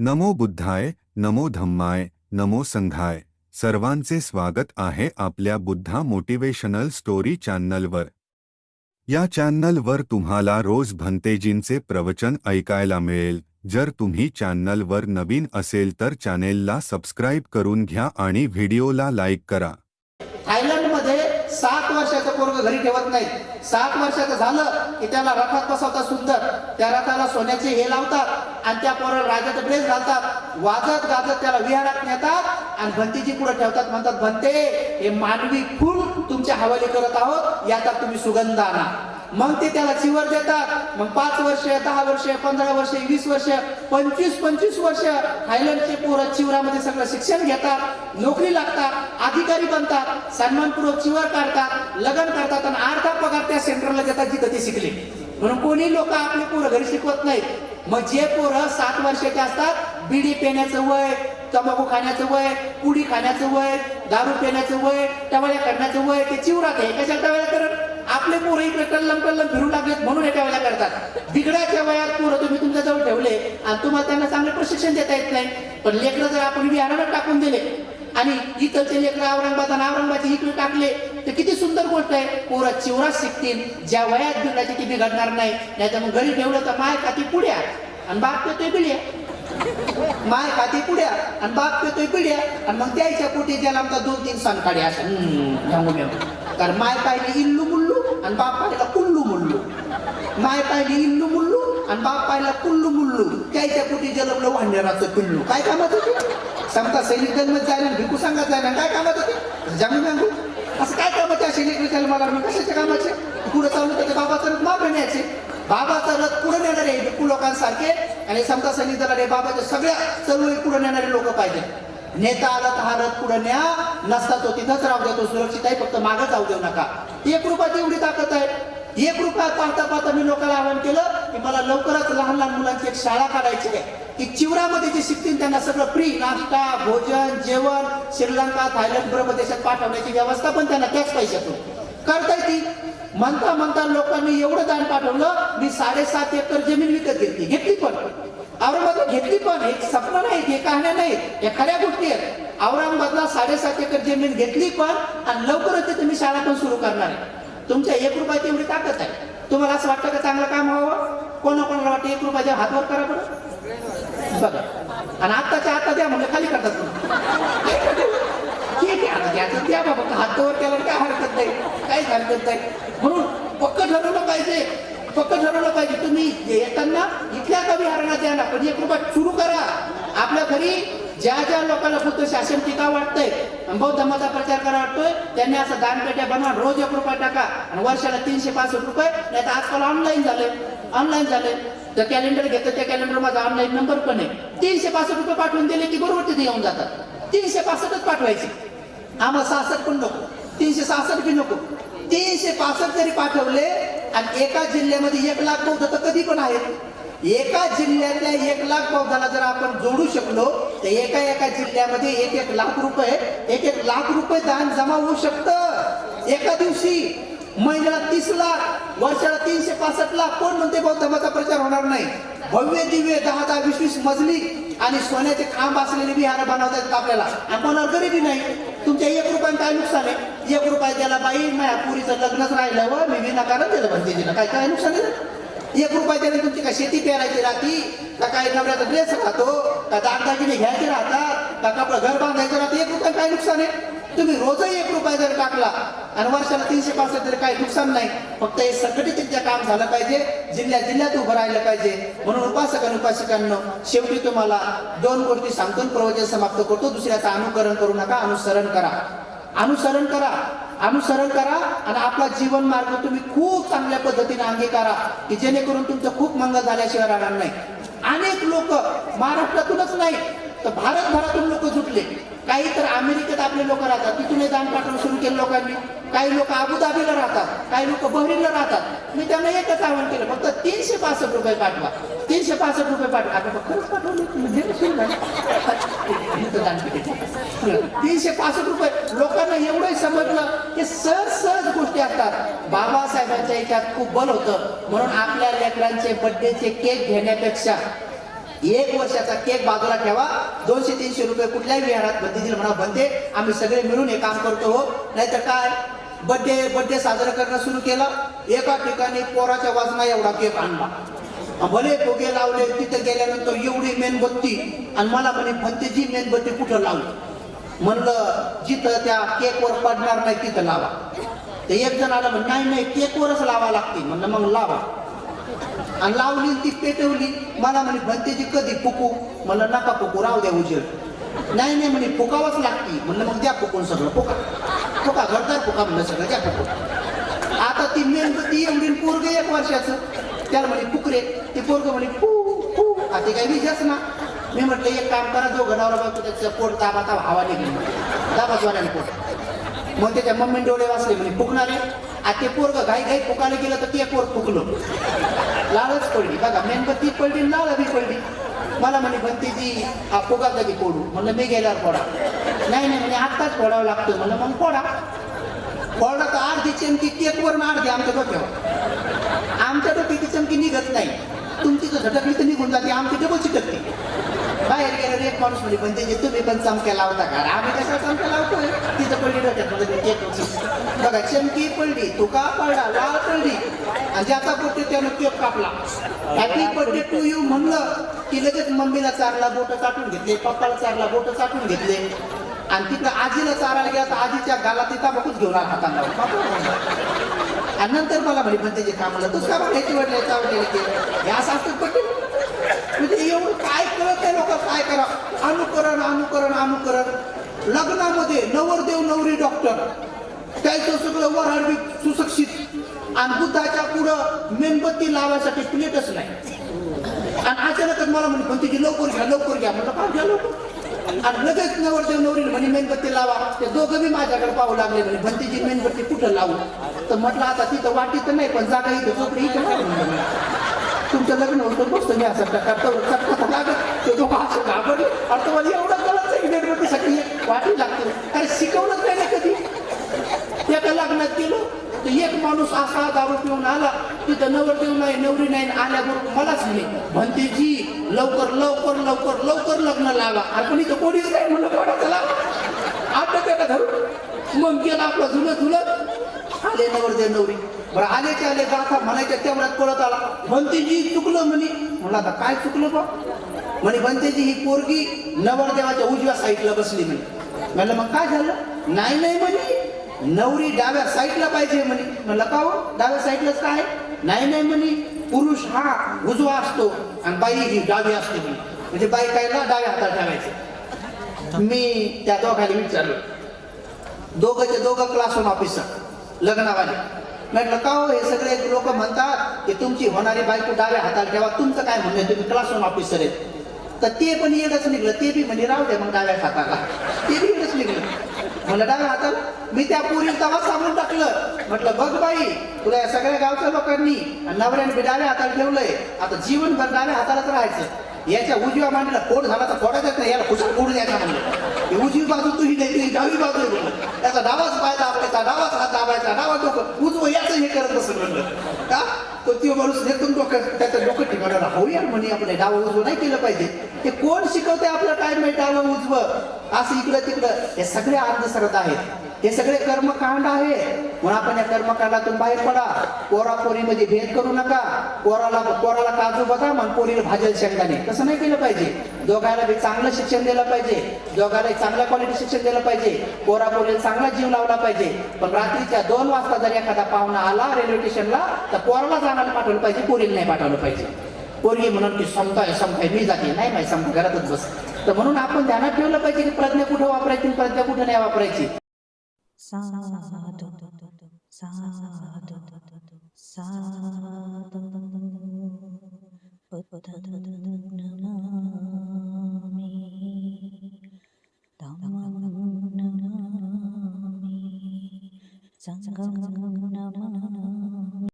नमो बुद्धाय नमो धम्माय नमो संघाय. सर्वांचे स्वागत आहे आपल्या बुद्धा मोटिवेशनल स्टोरी चॅनलवर. या चॅनलवर तुम्हाला रोज भंतेजींचे प्रवचन ऐकायला मिळेल. जर तुम्ही चॅनलवर नवीन असेल तर चॅनेलला सबस्क्राईब करून घ्या आणि व्हिडिओला लाईक करा. सात वर्षाचं पोरग घरी ठेवत नाहीत सात वर्षाचं झालं की त्याला रथात बसवतात सुंदर. त्या रथाला सोन्याचे हे लावतात आणि त्या पोराला राजाचा ड्रेस घालतात. वाजत गाजत त्याला विहारात नेतात आणि भंतीची पुढे ठेवतात. म्हणतात भंते हे मानवी खूण तुमच्या हवाली करत आहोत. याचा तुम्ही सुगंध आणा. मग ते त्याला चिवर देतात. मग पाच वर्ष दहा वर्ष पंधरा वर्ष वीस वर्ष पंचवीस पंचवीस वर्ष थायलंडचे पोरं चिवरामध्ये सगळं शिक्षण घेतात नोकरी लागतात अधिकारी बनतात सन्मानपूर्वक चिवर काढतात लग्न करतात आणि अर्धा पगार त्या सेंटरला देतात जिथं ते शिकले. म्हणून कोणी लोक आपले पोरं घरी शिकवत नाहीत. मग जे पोरं सात वर्षाचे असतात बिडी पेण्याचं वय तंबाखू खाण्याचं वय पुडी खाण्याचं वय दारू पिण्याचं वय टवाळ्या करण्याचं वय ते चिवरात आहे. कशाला टवाळ्या करत? आपले पोरं इकडे कल्लम कल्लम फिरू लागलेत म्हणून हे टवाळ्या करतात. बिघडाच्या वयात पोरं तुम्ही तुमच्या जवळ ठेवले आणि तुम्हाला त्यांना चांगलं प्रशिक्षण देता येत नाही. पण लेकरं जर आपण विहारावर टाकून दिले आणि इकडचे लेकरं औरंगाबाद आणि औरंगाबादचे इकडे टाकले तर किती सुंदर गोष्ट आहे. पोरं चिवरात शिकतील ज्या वयात बिघडायचे ती बिघडणार नाही. नाही तर मग घरी ठेवलं तर माय खाती पुढ्या आणि बाप पेतोय बिड्या. माय खाती पुढ्या आणि बाप पेतोय पिढ्या आणि मग त्याच्या पोटी ज्याला आमचा दोन तीन सण काढे असं. कारण माय पाहिजे इल्लू मुल्लू. आणि बाप पाहिला कुल्लू मुल्लू माय पाहिली इल्लू मुल्लू आणि बाप पाहिला कुल्लू मुल्लू त्याच्या पोटी जलमलं वांढेराचं पिल्लू काय कामात होते समता सैनिक जन्मत जायला भिकू सांगत जायला काय कामात होते जमीन सांगू असं काय कामाचे असे लेकरी मला मी कशाच्या कामाचे पुढे चालू तर बाबाचं रथ मागे न्यायचे बाबाचा रथ पुढे नेणारे भिकू लोकांसारखे आणि समजा सैनिक दलाले बाबाच्या सगळ्या चळवळी पुढे नेणारे लोक पाहिजे नेता आला तर हा रथ पुढे न्या नसता तो तिथंच राहू देतो सुरक्षित आहे फक्त मागं जाऊ देऊ नका. एक रुपया एवढी ताकद आहे. एक रुपया पाहता पाहता मी लोकांना आवाहन केलं की मला लवकरच लहान लहान मुलांची एक शाळा काढायची आहे. की चिवरामध्ये जे शिकतील त्यांना सगळं फ्री नाश्ता भोजन जेवण श्रीलंका थायलंड बरोबर देशात पाठवण्याची व्यवस्था पण त्यांना त्याच पैशातून. करता येते म्हणता म्हणता लोकांनी एवढं दान पाठवलं मी साडेसात एकर जमीन विकत घेतली. घेतली पण. औरंगाबाद घेतली पण एक सपना नाही हे कहाण्या नाहीत या खऱ्या गोष्टी आहेत. औरंगाबादला साडेसात एकर जमीन घेतली पण आणि लवकरच ते तुम्ही शाळा पण सुरू करणार आहे. तुमच्या एक रुपयाची एवढी ताकद आहे. तुम्हाला असं वाटतं का चांगलं काम व्हावं? कोणा कोणाला वाटतं एक रुपयाच्या हातवर करा बरं? बघा. आणि आत्ताच्या आता द्या म्हणजे खाली करतात तुम्ही. ठीक आहे आता द्यायचं द्या बाबा हातवर त्याला काय हरकत नाही काहीच हरकत नाही. म्हणून पक्क ठरवलं पाहिजे पक्क ठरवलं पाहिजे. तुम्ही येताना कुठल्या कमी हरणात द्या ना. पण एक रुपया सुरू करा. आपल्या घरी ज्या ज्या लोकांना फक्त शासन टीका वाटतंय बौद्ध धर्माचा प्रचार करा वाटतोय त्यांनी असं दानपेट्या बनवा रोज एक रुपये टाका. आणि वर्षाला तीनशे पासष्ट रुपये नाही तर आजकाल ऑनलाईन झाले. ऑनलाईन झाले. तर कॅलेंडर घेतं त्या कॅलेंडर माझा ऑनलाईन नंबर पण आहे. तीनशे पासष्ट रुपये पाठवून दिले की बरोबर तिथे येऊन जातात. तीनशे पासष्टच पाठवायचे. आम्हाला सहासष्ट पण नको. तीनशे सहासष्ट बी नको. तीनशे पासष्ट जरी पाठवले आणि एका जिल्ह्यामध्ये एक लाख बौद्ध तर कधी पण आहेत. एका जिल्ह्यातल्या एक लाख बौद्धाला जर आपण जोडू शकलो तर एका एका जिल्ह्यामध्ये एक एक लाख रुपये एक एक लाख रुपये दान जमा होऊ शकतं. एका दिवशी महिन्याला तीस लाख वर्षाला तीनशे पासष्ट लाख. कोण म्हणते बौद्ध धर्माचा प्रचार होणार नाही? भव्य दिव्य दहा दहा वीस वीस मजली आणि सोन्याचे खांब असलेले बिहार बनवता येतात आपल्याला? आणि कोणाला नाही. तुमच्या एक रुपयाने काय नुकसान आहे? एक रुपया त्याला बाई माझ्या पुरीचं लग्नच राहिलं व मी विनाकारण दिलं म्हणते तिला काय काय नुकसान आहे? एक रुपया त्याने तुमची काय शेती पेरायची राहती? का काय नवऱ्याचा ड्रेस राहतो? का दागदागिने घ्यायचे राहतात? का आपलं घर बांधायचं राहतं? एक रुपया काय नुकसान आहे? तुम्ही रोजही एक रुपया जर टाकला आणि वर्षाला तीनशे पासष्ट तरी काही नुकसान नाही फक्त हे संघटित काम झालं पाहिजे जिल्ह्या जिल्ह्यात उभं राहिलं पाहिजे. म्हणून उपासक आणि उपासिकांनो शेवटी तुम्हाला दोन गोष्टी सांगतो प्रवचन समाप्त करतो. दुसऱ्याचं अनुकरण करू नका अनुसरण करा. अनुसरण करा. अनुसरण करा आणि आपला जीवन मार्ग तुम्ही खूप चांगल्या पद्धतीने अंगीकारा की जेणेकरून तुमचं खूप मंगल झाल्याशिवाय राहणार नाही. अनेक लोक महाराष्ट्रातूनच नाही तर भारतभरातून लोक जुटले. काही तर अमेरिकेत आपले लोक राहतात तिथून दान पाठवणं सुरू केलं लोकांनी. काही लोक अबुधाबीला राहतात काही लोक बहरीनला राहतात. मी त्यांना एकच आवाहन केलं फक्त तीनशे पासष्ट रुपये पाठवा. तीनशे पासष्ट रुपये पाठवा. आता खरंच पाठवले तीनशे पासष्ट रुपये. लोकांना एवढं समजलं की सहज सहज गोष्टी असतात. बाबासाहेबांच्या याच्यात खूप बल होतं. म्हणून आपल्या लेकरांचे बर्थडेचे केक घेण्यापेक्षा एक वर्षाचा केक बाजूला ठेवा. दोनशे तीनशे रुपये कुठल्याही विहारात बंदीतील म्हणा बनते आम्ही सगळे मिळून हे काम करतो हो. नाहीतर काय? बर्थडे बर्थडे साजरा करणं सुरू केलं. एका ठिकाणी पोराच्या वाजना एवढा केक आणला. भले फुगे लावले तिथे गेल्यानंतर एवढी मेणबत्ती आणि मला म्हणे भंतेची मेणबत्ती कुठं लावली? म्हणलं जिथं त्या केकवर पडणार नाही तिथं लावा. ते एक जण आलं म्हण नाही नाही केकवरच लावा लागते. म्हणलं मग लावा. आणि लावली ती पेटवली. मला म्हणे भंतेजी कधी फुकू? म्हणलं नका फुकू राहू द्या उजेड. नाही नाही म्हणे फुकावंच लागते. म्हणलं मग द्या फुकून सगळं फुका. फुका घरदार फुका म्हणलं सगळं द्या फुकून. आता ती मेणबत्ती एवढी पोरग एक वर्षाचं. त्याला म्हणे फुकरे ते पोरग म्हणे फू फू आता ते काही विजयच ना मी म्हटलं एक काम करा जो घडावर बायको त्याचं पोट दाबा दाबा हवा निघली. दाबा जोराने पोट. मग त्याच्या मम्मी डोळे वाचले म्हणे फुकणारे. आता ते पोरग घाई घाई फुकायला गेलं तर ते पोर फुकलं. लालच पडली. बघा मेणबत्ती पडली लाळ बी पडली. मला म्हणे भंतीची हा फुगा कधी फोडू. म्हणलं मी गेल्यावर पोडा नाही नाही म्हणे आत्ताच फोडावं लागतं. म्हणलं मग पोडा फोडला तर अर्धी चमकी केकवर ना अर्धी आमच्या डोक्यावर. आमच्या डोक्याची चमकी निघत नाही. तुमची तर झटकली तर निघून जाते आमची डबल चिटकते बाहेर गेल्यावर एक माणूस म्हणजे पण त्याचे तुम्ही पण चमक्या लावता का? आम्ही कशा चमक्या लावतोय? तिथं पडली डोक्यात केक बघा चमकी पडली तुका पडला लाल पडली. आणि ज्याचा बर्थडे त्यानं केक कापला. हॅपी बर्थडे टू यू म्हणलं की लगेच मम्मीला चारला बोट चाटून घेतले पप्पाला चारला बोट चाटून घेतले. आणि तिकडं आजीला चारायला गेला तर आजीच्या गाला तिथं बघूच घेऊन आला आणि नंतर मला म्हणे पण त्याचे काम म्हणलं दुसऱ्या काय बघायची वाटलं याचा ते हे असं असतं पटेल म्हणजे एवढं काय करत आहे लोक काय करा? अनुकरण अनुकरण अनुकरण. लग्नामध्ये नवरदेव नवरी डॉक्टर त्याचं सगळं वराडवी सुशिक्षित. आणि बुद्धाच्या पुढं मेणबत्ती लावायसाठी प्लेटच नाही. आणि अचानकच मला म्हणे पण तिची लवकर घ्या लवकर घ्या. म्हटलं काय घ्या लवकर. आणि लगेच नवरदेव नवरी म्हणे मेणबत्ती लावा. ते दोघं मी माझ्याकडे पाहू लागले म्हणे भंतीची मेणबत्ती कुठं लावू? तर म्हटलं आता तिथं वाटी तर नाही पण जागा इथं झोपडी इथं तुमचं लग्न होतं बसतो मी असं लागत ते दोघं असं घाबरले आणि तुम्हाला एवढं कळत आहे की मेणबत्तीसाठी वाटी लागते. अरे शिकवलंच नाही ना कधी. एका लग्नात गेलो तर एक माणूस असा दारू पिऊन आला तिथं नवरदेव नाही नवरी नाही आल्याबरोबर मलाच म्हणे भंतीजी लवकर लवकर लवकर लवकर लग्न लावा. अरे पण इथं कोणीच काय म्हणलं कोणा चला आता त्याला धरून मग गेला आपला झुलत झुलत आले नवरदेव नवरी. बरं आलेचे आले गाथा म्हणायच्या तेवढ्यात पळत आला. भंतेजी चुकलं म्हणे. म्हणलं आता काय चुकलं बा? म्हणे म्हणतेजी ही पोरगी नवरदेवाच्या उजव्या साईडला बसली म्हणे. म्हणलं मग काय झालं? नाही नाही म्हणे. नवरी डाव्या साईडला पाहिजे म्हणे. म्हणलं का हो? डाव्या साईडलाच काय? नाही नाही म्हणे. पुरुष हा उजवा असतो आणि बाई ही डावी असते म्हणजे बाई कायला डाव्या हातात ठेवायचं. मी त्या दोघांनी विचारलं दोघंचे दोघं क्लास वन ऑफिसर लग्नावाले. म्हटलं का हो हे सगळे लोक म्हणतात की तुमची होणारी बायको डाव्या हाताला ठेवा तुमचं काय म्हणणं आहे? तुम्ही क्लास वन ऑफिसर आहेत. तर ते पण येडच निघलं. ते बी म्हणजे राहू दे मग डाव्या हाताला. ते बी येडच निघलं. म्हणलं डाव्या आता मी त्या पुरी तवा सांगून टाकलं. म्हटलं बघ बाई तुला या सगळ्या गावच्या लोकांनी आणि नवऱ्याने मी डाव्या हाताला ठेवलंय. आता जीवनभर डाव्या हातालाच राहायचं. याच्या उजव्या मांडीला फोड झाला तर फोडायचाच नाही याला कुठं कोड द्यायचा म्हणलं उजवी बाजू तुही नाही तुझी डावी बाजू म्हणलं. त्याचा डावाच पाहिजे आपल्याचा डावाच दाबायचा. डावा डोकं. उजवं याचं हे करत असं म्हणलं. का? तो तो माणूस एकदम डोकं त्याचं डोकं ठिकाणाला होऊया म्हणे. आपण डावं उजवं नाही केलं पाहिजे. ते कोण शिकवते आपलं? काय माहिती डावं उजवं? असं इकडं तिकडं. हे सगळे अंधश्रद्धा आहेत. हे सगळे कर्मकांड आहे. म्हणून आपण या कर्मकांडातून बाहेर पडा. पोरा पोरीमध्ये भेद करू नका. पोराला पोराला काजू बदाम आणि पोरीला भाजल शेंगदाणे. तसं नाही केलं पाहिजे. दोघांना बी चांगलं शिक्षण दिलं पाहिजे. दोघांना चांगल्या क्वालिटी शिक्षण दिलं पाहिजे. पोरा पोरीला चांगला जीव लावला पाहिजे. पण रात्रीच्या दोन वाजता जर एखादा पाहुणा आला रेल्वे स्टेशनला तर पोराला जाण्याला पाठवलं पाहिजे पोरीला नाही पाठवलं पाहिजे. पोरगी म्हणून की समताय समताय मी जाते. नाही माहिती समता घरातच बस. तर म्हणून आपण ध्यानात ठेवलं पाहिजे की प्रज्ञा कुठं वापरायची प्रज्ञा कुठं नाही वापरायची. ಸಾಧು ಸಾಧು ಸಾಧು ಬುದ್ಧನು